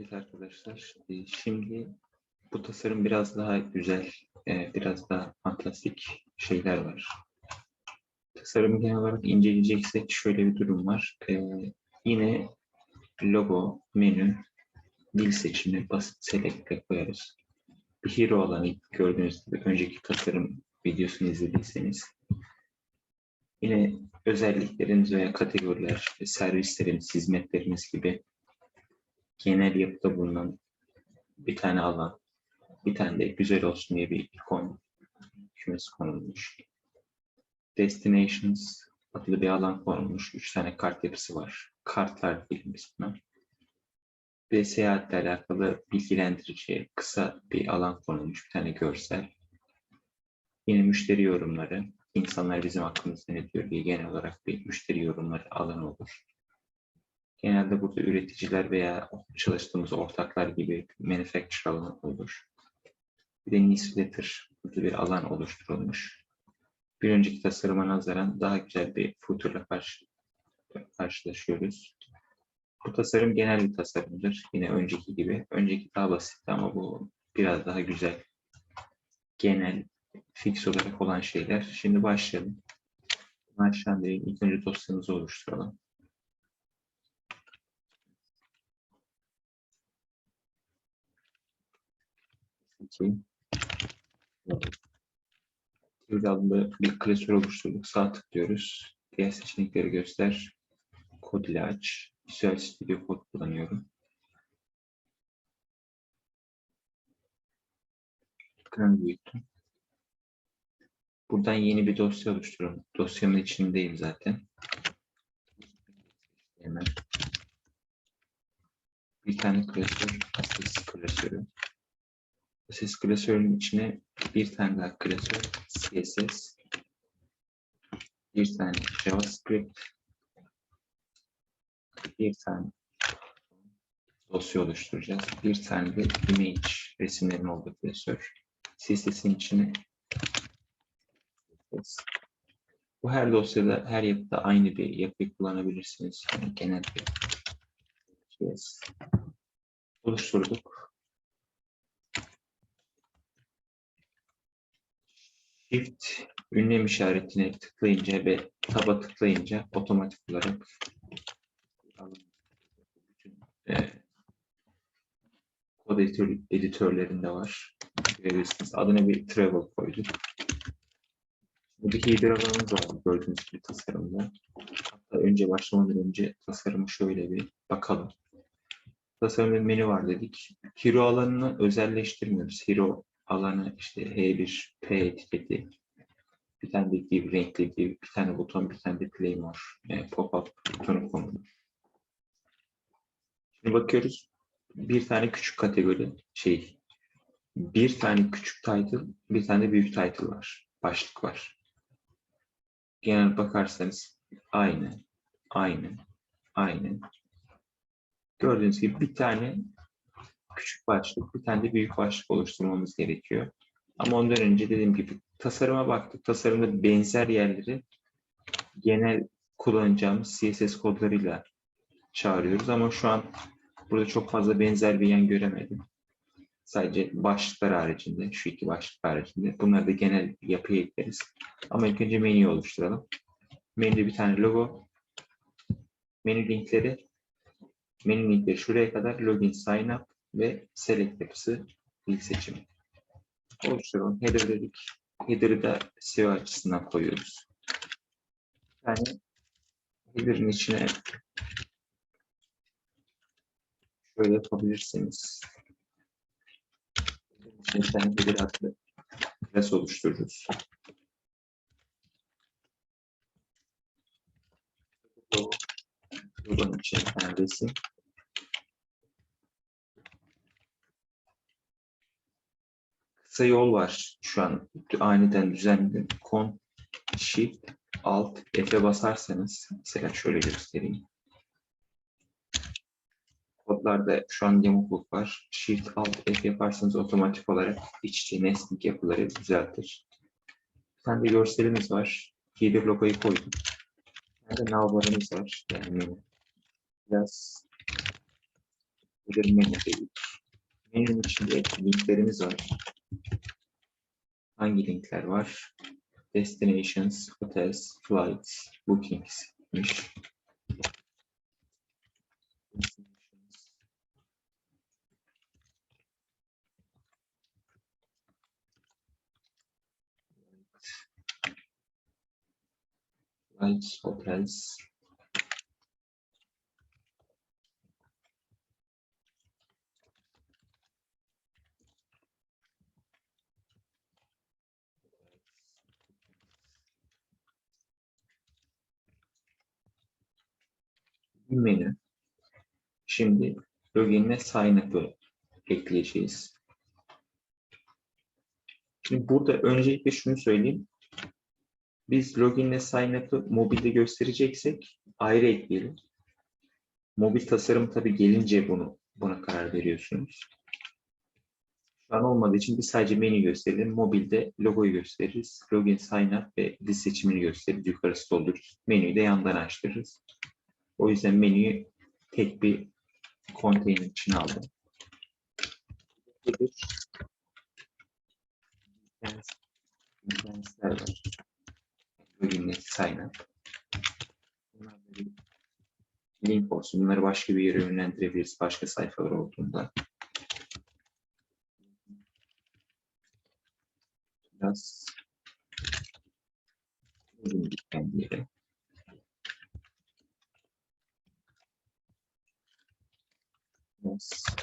Evet arkadaşlar, e, şimdi bu tasarım biraz daha güzel, e, biraz daha fantastik şeyler var. Tasarım genel olarak inceleyeceksek şöyle bir durum var. E, Yine logo, menü, dil seçimi, basit select'e koyarız. Bir hero alanı gördüğünüz gibi önceki tasarım videosunu izlediyseniz yine özellikleriniz veya kategoriler, servisleriniz, hizmetleriniz gibi genel yapıda bulunan bir tane alan, bir tane de güzel olsun diye bir ikon kümesi konulmuş. Destinations adlı bir alan konulmuş. Üç tane kart yapısı var. Kartlar diyelim biz buna. Ve seyahatle alakalı bilgilendirici kısa bir alan konulmuş. Bir tane görsel. Yine müşteri yorumları. İnsanlar bizim hakkımızda ne diyor diye genel olarak bir müşteri yorumları alanı olur. Genelde burada üreticiler veya çalıştığımız ortaklar gibi manufacturer olur. Bir de newsletter adlı bir alan oluşturulmuş. Bir önceki tasarıma nazaran daha güzel bir footer'la karşı, karşılaşıyoruz. Bu tasarım genel bir tasarımdır. Yine önceki gibi. Önceki daha basitti ama bu biraz daha güzel. Genel, fix olarak olan şeyler. Şimdi başlayalım. Aşağıda ilk önce dosyamızı oluşturalım. İki. Teori adında bir klasör oluşturduk. Sağ tıklıyoruz. Diğer seçenekleri göster. Kod ile aç. Visual Studio Code kullanıyorum. Ekranı büyüttüm. Buradan yeni bir dosya oluşturuyorum. Dosyamın içindeyim zaten. Hemen. Bir tane klasör, Access klasörü. Access klasörün içine bir tane daha klasör, CSS, bir tane JavaScript, bir tane dosya oluşturacağız. Bir tane de image resimlerin olduğu klasör. CSS'in içine CSS. Bu her dosyada, her yapıda aynı bir yapıyı kullanabilirsiniz. Yani genel bir yes. oluşturduk. Shift ünlem işaretine tıklayınca ve taba tıklayınca otomatik olarak bütün e, kod editör, editörlerinde var. Görebilirsiniz. Adına bir travel koyduk. Burada bir header alanımız var gördüğünüz gibi tasarımda. Hatta önce başlamadan önce tasarımı şöyle bir bakalım. Tasarımda menü var dedik. Hero alanını özelleştirmiyoruz. Hero alanı işte H1, P etiketi, bir tane de div, renkli div, bir tane buton, bir tane de playmore, e, pop-up butonu konulur. Şimdi bakıyoruz. Bir tane küçük kategori şey, bir tane küçük title, bir tane büyük title var. Başlık var. Genel bakarsanız aynı, aynı, aynı. Gördüğünüz gibi bir tane küçük başlık, bir tane de büyük başlık oluşturmamız gerekiyor. Ama ondan önce dediğim gibi tasarıma baktık. Tasarımda benzer yerleri genel kullanacağımız CSS kodlarıyla çağırıyoruz ama şu an burada çok fazla benzer bir yan göremedim. Sadece başlıklar haricinde, şu iki başlık haricinde. Bunları da genel yapıya ekleriz. Ama ilk önce menüyü oluşturalım. Menüde bir tane logo, menü linkleri, menü linkleri şuraya kadar login, sign up ve select yapısı ilk seçimi. Oluşturalım. Header dedik. Header'ı da SEO açısından koyuyoruz. Yani header'ın içine şöyle yapabilirsiniz. İçine bir tane header adlı class oluştururuz. Logo. Logonun içine bir. Kısa yol var şu an aniden düzenledim. Kon, Shift, Alt, F'e basarsanız mesela şöyle göstereyim. Kodlarda şu an yamukluk var. Shift, Alt, F yaparsanız otomatik olarak iç içe nesnik yapıları düzeltir. Bir tane de görselimiz var. Header logoyu koydum. Bir tane de navbarımız var. Yani biraz Özel menü dedik. Menünün içinde linklerimiz var. Hangi linkler var? Destinations, hotels, flights, bookings. Flights, hotels. Menü. Şimdi login'le sign up'ı ekleyeceğiz. Şimdi burada öncelikle şunu söyleyeyim. Biz login'le sign up'ı mobilde göstereceksek ayrı ekleyelim. Mobil tasarım tabii gelince bunu buna karar veriyorsunuz. Şu an olmadığı için biz sadece menü gösterelim. Mobilde logoyu gösteririz. Login, sign up ve diz seçimini gösteririz. Yukarısı doldururuz. Menüyü de yandan açtırırız. O yüzden menüyü tek bir konteyner içine aldım. Bir internetler var. Login'le sign up. Bunlar link olsun. Bunları başka bir yere yönlendirebiliriz. Başka sayfalar olduğunda. Biraz uzun bir kendi yere. Yes.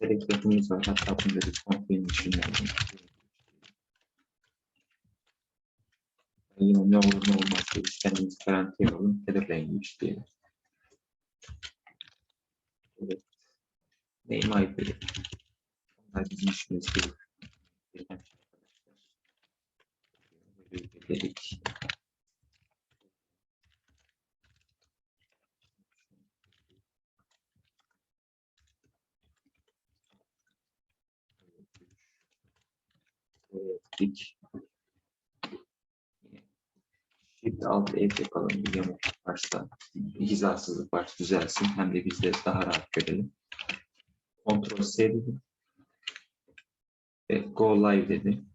Select yapımız var. Hatta bir konteyner içinde aldım. Yine ne olur ne olmaz diye biz kendimizi garantiye alalım. Header language diyelim. Evet. Name IP. Onlar bizim işimiz değil. Birden şey arkadaşlar. Böyle dedik. Dedik. Shift alt F yapalım. Bir yamuk varsa, hizasızlık varsa düzelsin. Hem de biz de daha rahat görelim. Ctrl C dedim. Ve Go Live dedim.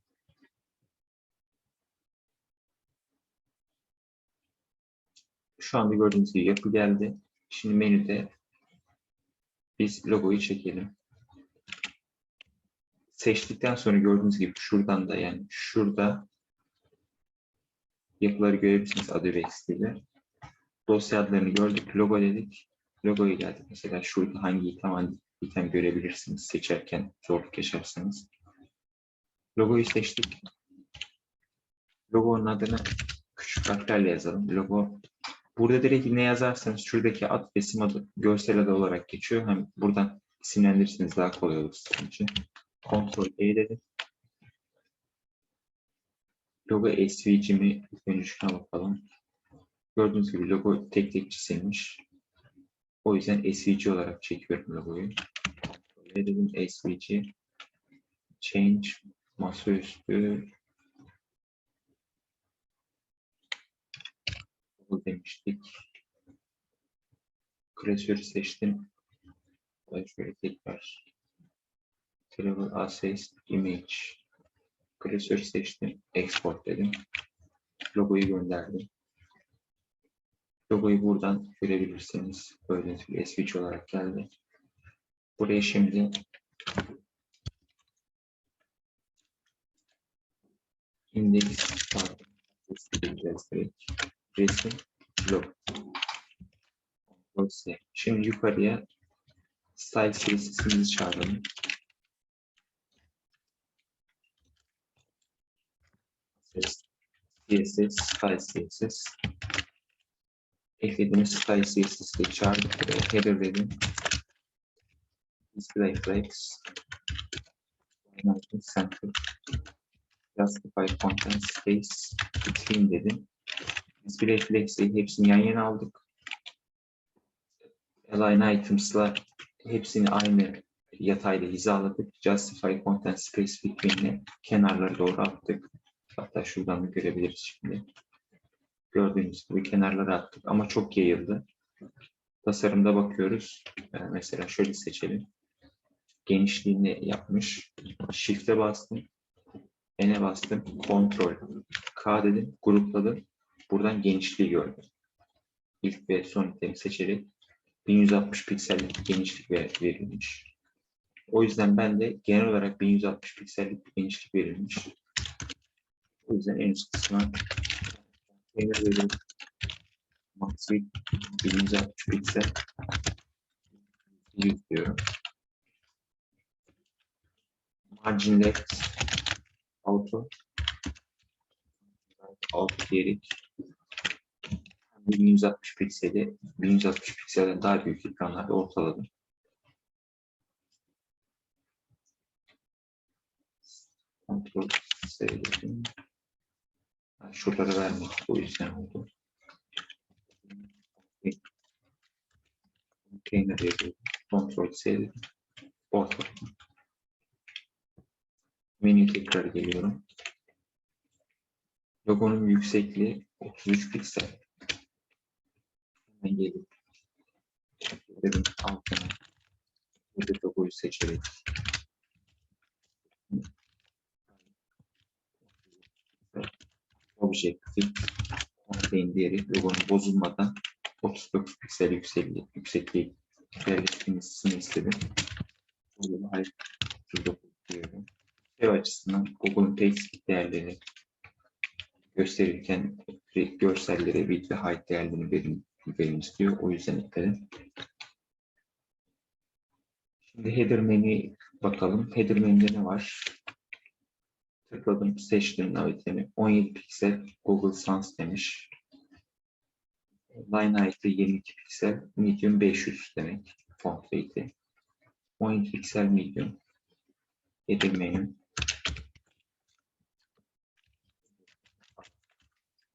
Şu anda gördüğünüz gibi yapı geldi. Şimdi menüde biz logoyu çekelim. Seçtikten sonra gördüğünüz gibi şuradan da yani şurada yapıları görebilirsiniz Adobe XD'de. Dosya adlarını gördük, logo dedik. Logoya geldik. Mesela şurada hangi item, hangi item görebilirsiniz seçerken zorluk yaşarsanız. Logoyu seçtik. Logonun adını küçük harflerle yazalım. Logo Burada direkt ne yazarsanız şuradaki ad resim adı görsel adı olarak geçiyor. Hem buradan isimlendirirseniz daha kolay olur sizin için. Ctrl E dedim. Logo SVG mi? Önce şuna bakalım. Gördüğünüz gibi logo tek tek çizilmiş. O yüzden SVG olarak çekiyorum logoyu. E dedim SVG. Change masaüstü bu demiştik. Klasörü seçtim. Ve şöyle tekrar Travel Assets Image klasörü seçtim. Export dedim. Logoyu gönderdim. Logoyu buradan görebilirsiniz. Böyle bir SVG olarak geldi. Buraya şimdi direkt resim. Ctrl C. Şimdi yukarıya style CSS'imizi çağıralım. CSS, style CSS. Eklediğimiz style CSS'yi çağırdık. Header dedim. Display flags. Center. Justify content space between dedim. Display Flex'i hepsini yan yana aldık. Align Items'la hepsini aynı yatayla hizaladık. Justify Content Space Between'le kenarları doğru attık. Hatta şuradan da görebiliriz şimdi. Gördüğünüz gibi kenarlara attık ama çok yayıldı. Tasarımda bakıyoruz. Ee, mesela şöyle seçelim. Genişliğini yapmış. Shift'e bastım. N'e bastım. Ctrl K dedim. Grupladım. Buradan genişliği gördüm. İlk ve son itemi seçerek 1160 piksellik genişlik ver- verilmiş. O yüzden ben de genel olarak 1160 piksellik genişlik verilmiş. O yüzden en üst kısma veriyorum. Max width 1160 piksel 100 diyorum. Margin left auto auto diyerek 1160 pikseli 1160 pikselden daha büyük ekranlarda ortaladım. Kontrol seyredelim. Ha, Şuraları vermek o yüzden oldu. Container yazıyorum. Kontrol seyredelim. Ortaladım. Menü tekrar geliyorum. Logonun yüksekliği 33 piksel. Hemen gelip dedim altına burada logoyu seçerek Objective Contain diyerek logonun bozulmadan 39 piksel yüksekliği, yüksekliği yerleştirmesini istedim. Burada da hayır 39 diyorum. SEO açısından Google'un text değerleri gösterirken görsellere width ve height değerlerini verin, verin istiyor. O yüzden ekledim. Şimdi header menü bakalım. Header menüde ne var? Tıkladım, seçtim navetemi. 17 piksel Google Sans demiş. Line height'ı 22 piksel, medium 500 demek. Font weight'i. 17 piksel medium. Header menü.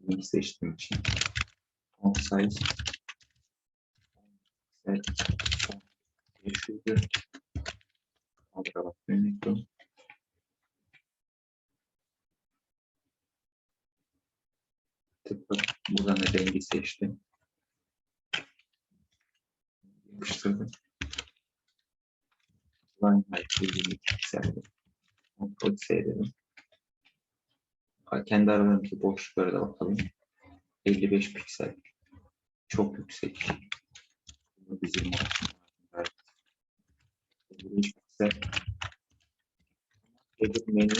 Bunu seçtiğim için. Font size. Piksel. Font 500'dü. Aldıra bak, örnek tıkladım. Buradan da rengi seçtim. Yapıştırdım. Line height 22 pikseldi. Kontrol S dedim. Kendi aralarındaki boşluklara da bakalım. 55 piksel. Çok yüksek. Bizim evet. 55 piksel. Edit menü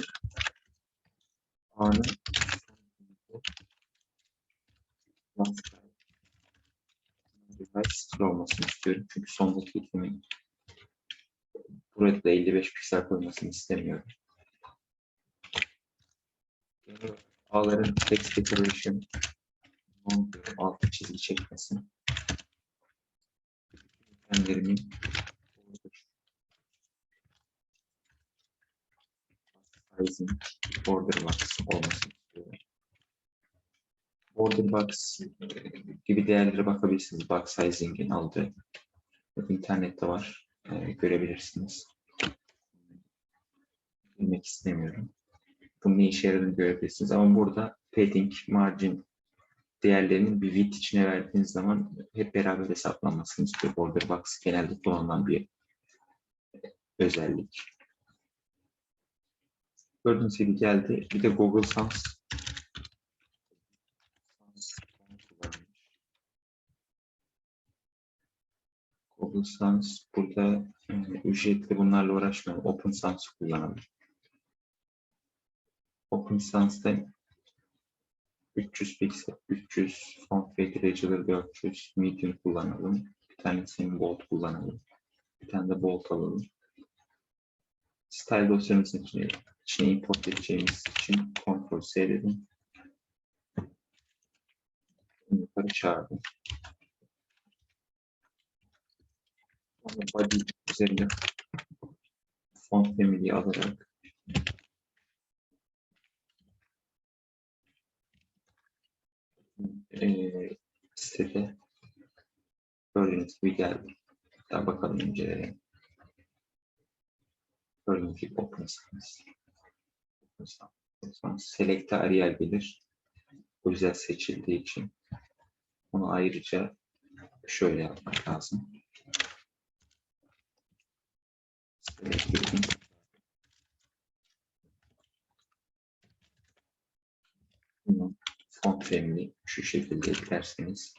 anı Biraz sıfır olmasını istiyorum. Çünkü sondaki eklemin burada da 55 piksel koymasını istemiyorum. Ağların text decoration altı çizgi çekmesin. Kendilerimin sizing border box istiyorum. Border box e, gibi değerlere bakabilirsiniz. Box sizing'in aldığı. İnternette var. E, görebilirsiniz. Bilmek istemiyorum. Bunun ne işe yaradığını görebilirsiniz. Ama burada padding, margin değerlerinin bir width içine verdiğiniz zaman hep beraber hesaplanmasını istiyor. Border box genelde kullanılan bir özellik. Gördüğünüz gibi geldi. Bir de Google Sans Google Sans burada e, ücretli bunlarla uğraşmıyorum. Open Sans kullanalım. Open Sans'ta 300 piksel, 300 font Regular 400 medium kullanalım. Bir tane senin bold kullanalım. Bir tane de bold alalım. Style dosyamızın içine, içine import edeceğimiz için Ctrl C dedim. Yukarı çağırdım. Body üzerine font family alarak eee sitede gördüğünüz gibi geldi. Daha bakalım inceleyelim. Gördüğünüz gibi open. Sonra Select'e Arial gelir. O yüzden seçildiği için. Onu ayrıca şöyle yapmak lazım. Select dedim. Bunu font family şu şekilde eklerseniz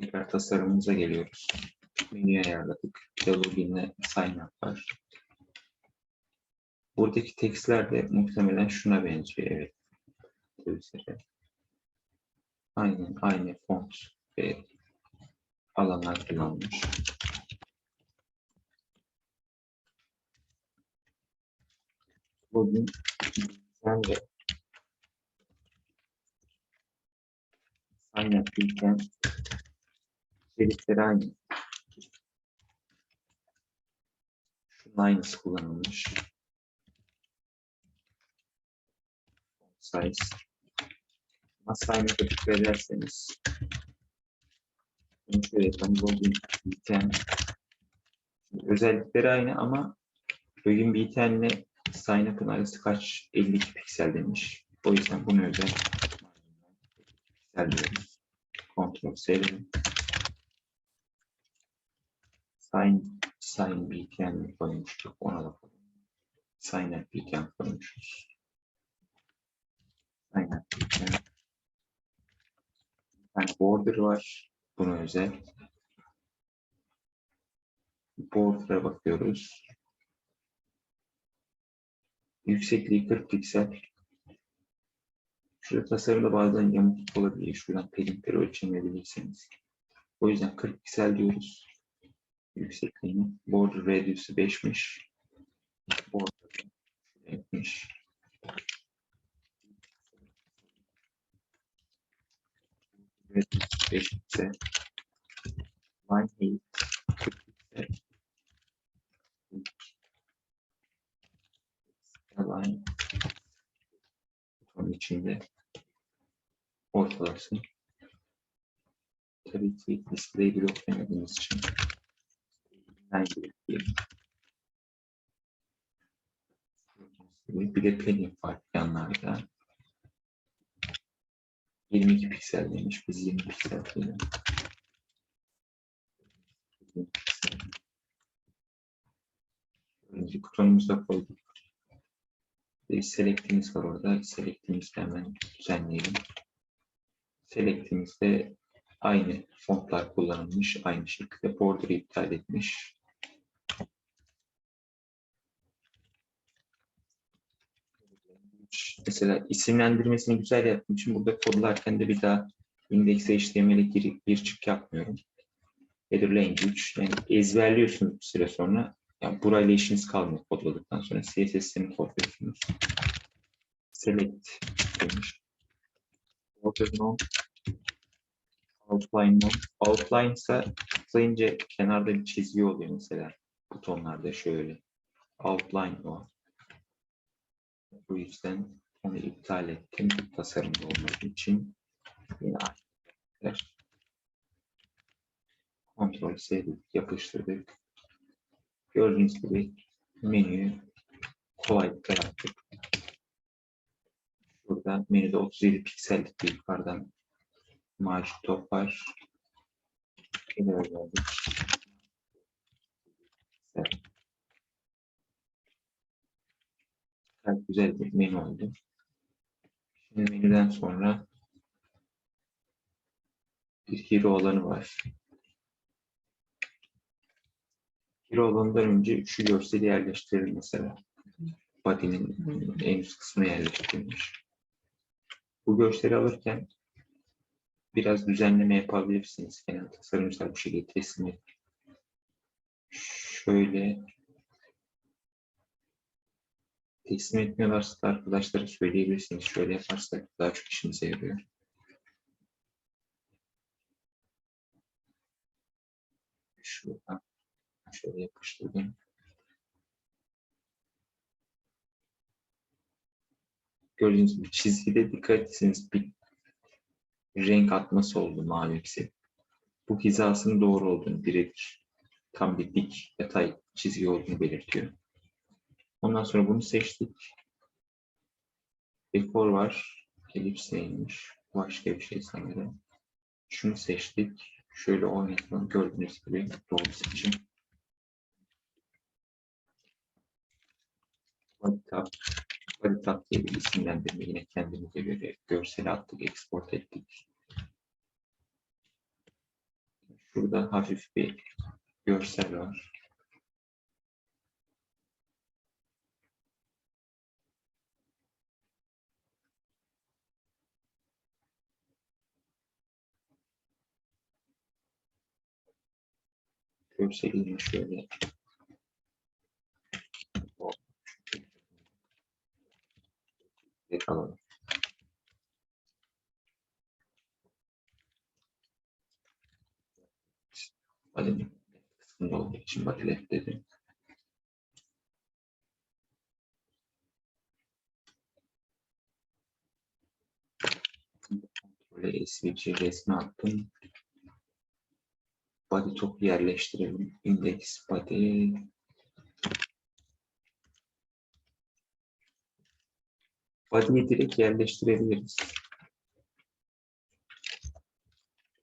Tekrar tasarımımıza geliyoruz. Menüyü ayarladık. Login'le sign up var. Buradaki tekstler de muhtemelen şuna benziyor. Evet. Aynen aynı font ve alanlar kullanılmış. Bugün sen de up bilgen içerikleri aynı. Şunun aynısı kullanılmış. Size. Ama sign up'a yapalım. Login biten özellikleri aynı ama login bitenle sign up'ın arası kaç? 52 piksel demiş. O yüzden bunu özel piksel diyoruz. Ctrl sevelim. Sign, sign btn koymuştuk. Ona da koyalım. Sign up btn koymuşuz. Sign up btn. Bir border var. Buna özel. Border'a bakıyoruz. Yüksekliği 40 piksel. Şurada tasarımda bazen yamukluk olabiliyor. Şuradan pelinkleri ölçemeyebilirsiniz. O yüzden 40 piksel diyoruz. Yüksekliğini. Border radius'u 5'miş. Border 70. Radius 5 piksel. Line height 40 piksel. Align onun içinde ortalasın. Tabii ki display block demediğimiz için ben diyelim. Bir de padding var yanlarda. 22 piksel demiş. Biz 20 piksel diyelim. 20 piksel. Önce kutunumuza koyduk. Bir select'imiz var orada. Select'imizi hemen düzenleyelim. Select'imizde aynı fontlar kullanılmış. Aynı şekilde border'ı iptal etmiş. Mesela isimlendirmesini güzel yaptığım için burada kodlarken de bir daha index HTML'e gir, gir çık yapmıyorum. Header language yani ezberliyorsunuz bir süre sonra yani burayla işiniz kalmıyor kodladıktan sonra CSS'ini kodluyorsunuz. Select demiş. Order no. Outline no. Outline ise tıklayınca kenarda bir çizgi oluyor mesela. Butonlarda şöyle. Outline o. Bu yüzden onu iptal ettim. Tasarımda olmak için. Yine aynı. Ctrl C yapıştırdık. Gördüğünüz gibi menüyü kolaylıkla yaptık. Burada menüde 37 piksellik bir yukarıdan maaş top var. İleri geldik. Güzel. Gayet güzel bir menü oldu. Şimdi menüden sonra bir hero alanı var. Hero alanından önce şu görseli yerleştirelim mesela. Body'nin en üst kısmına yerleştirilmiş. Bu görseli alırken biraz düzenleme yapabilirsiniz. Genel tasarımcılar bu şekilde teslim ediyor. Şöyle teslim etmiyorlarsa da arkadaşlara söyleyebilirsiniz. Şöyle yaparsak daha çok işimize yarıyor. Şuradan şöyle yapıştırdım. Gördüğünüz gibi çizgide dikkat etseniz bir renk atması oldu mavimsi. Bu hizasının doğru olduğunu birebir tam bir dik yatay çizgi olduğunu belirtiyor. Ondan sonra bunu seçtik. Dekor var. Elips neymiş? Başka bir şey sanırım. Şunu seçtik. Şöyle oynatalım. Gördüğünüz gibi doğru seçim. Body Body diye bir isimlendirme yine kendimize göre görsel attık, export ettik. Şurada hafif bir görsel var. Görselini şöyle alalım. Body'nin kısmında olduğu için body left dedim. Kontrole SVG resmi attım. Body top yerleştirelim. Index body. Body'yi direkt yerleştirebiliriz.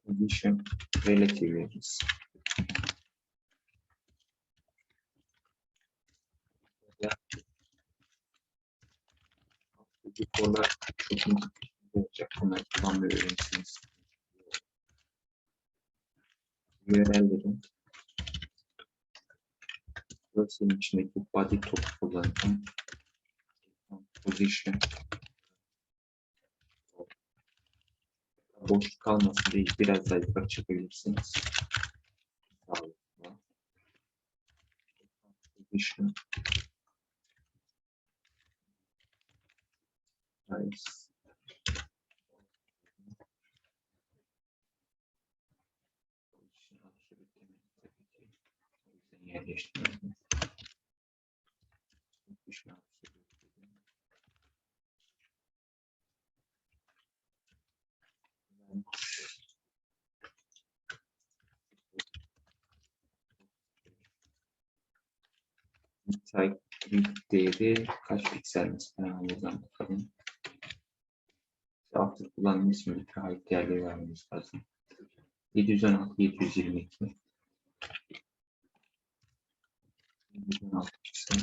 Position relative veririz. Bu konular çok olacak? Bunları kullanmayı öğrenirsiniz. URL'lerin Burasının içindeki body top kullanacağım. Position boşluk kalmasın diye biraz daha yukarı çekebilirsiniz. Position Nice. Yerleştirmedim. Type değeri kaç piksel mesela buradan bakalım. After kullanım ismi bir height değerleri vermemiz lazım. 716 722 716 piksel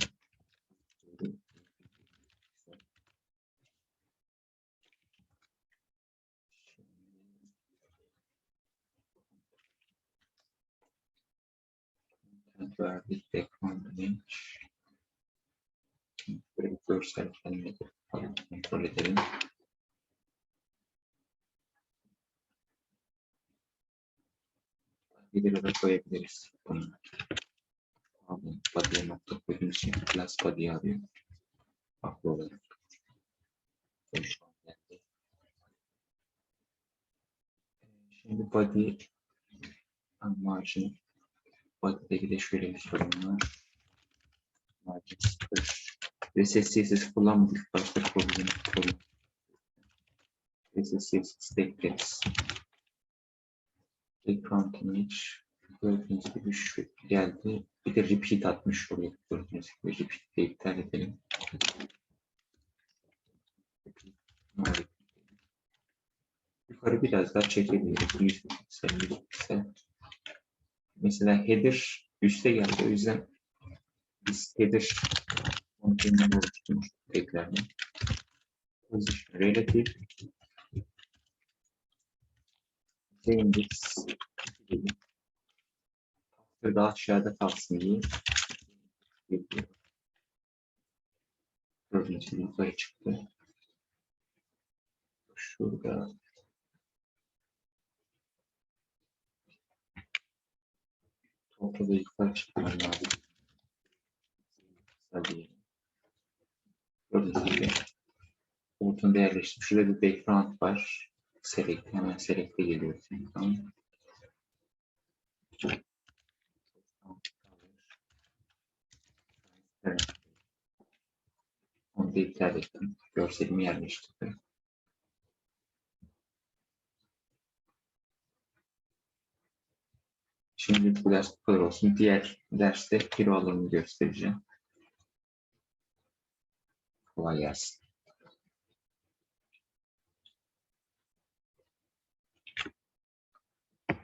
verdik background image böyle görsel kendine kontrol edelim. Bir de koyabiliriz bunu. Abi, body'ye nokta koyduğumuz için class body arıyor. Farklı olarak. Şimdi body margin body'deki de şöyle bir sorun var. Margin 0. RSS'siz kullanmadık. Başka problem. problem. RSS'siz bekleriz. Background image gördüğünüz gibi şu geldi. Bir de repeat atmış oluyor. Gördüğünüz gibi repeat de iptal edelim. Yukarı biraz daha çekebiliriz. 100 piksel, 100 piksel. Mesela header üste geldi. O yüzden biz header kontenini oluşturmuştuk tekrardan. Position relative index daha aşağıda kalsın diye Gördüğünüz gibi yukarı çıktı. Şurada Toplu da yukarı çıkmam lazım. Gördüğünüz gibi bulutunu değerleştim. Şurada bir background var. Select, hemen select'e geliyorsun. Tamam. Bunu da iptal ettim. Görselimi yerleştirdim. Şimdi bu ders bu kadar olsun. Diğer derste kilo alımını göstereceğim. Kolay gelsin.